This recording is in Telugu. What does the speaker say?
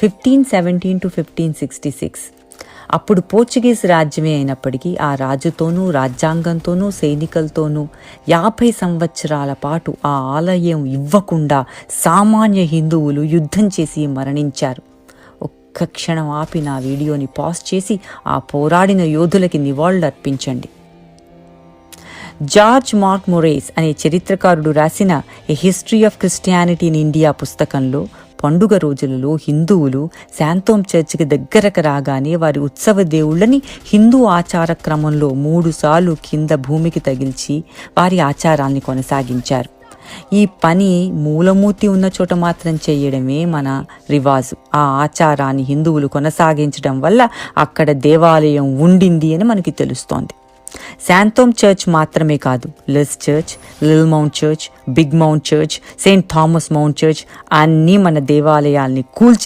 Fifteen seventeen to fifteen sixty six. అప్పుడు పోర్చుగీస్ రాజ్యమే అయినప్పటికీ ఆ రాజుతోనూ రాజ్యాంగంతోనూ సైనికులతోనూ యాభై సంవత్సరాల పాటు ఆ ఆలయం ఇవ్వకుండా సామాన్య హిందువులు యుద్ధం చేసి మరణించారు. ఒక్క క్షణం ఆపి నా వీడియోని పాజ్ చేసి ఆ పోరాడిన యోధులకి నివాళులు అర్పించండి. జార్జ్ మార్క్ మొరేస్ అనే చరిత్రకారుడు రాసిన a history of Christianity in India పుస్తకంలో పండుగ రోజులలో హిందువులు శాంతోం చర్చికి దగ్గరకు రాగానే వారి ఉత్సవ దేవుళ్ళని హిందూ ఆచార క్రమంలో మూడుసార్లు కింద భూమికి తగిల్చి వారి ఆచారాల్ని కొనసాగించారు. ఈ పని మూలమూర్తి ఉన్న చోట మాత్రం చేయడమే మన రివాజు. ఆ ఆచారాన్ని హిందువులు కొనసాగించడం వల్ల అక్కడ దేవాలయం ఉండింది అని మనకి తెలుస్తోంది. శాంతోమ్ చర్చ్ మాత్రమే కాదు లిస్ church lil mount church big mount church saint Thomas mount church అన్నీ మన దేవాలయాల్ని కూల్చి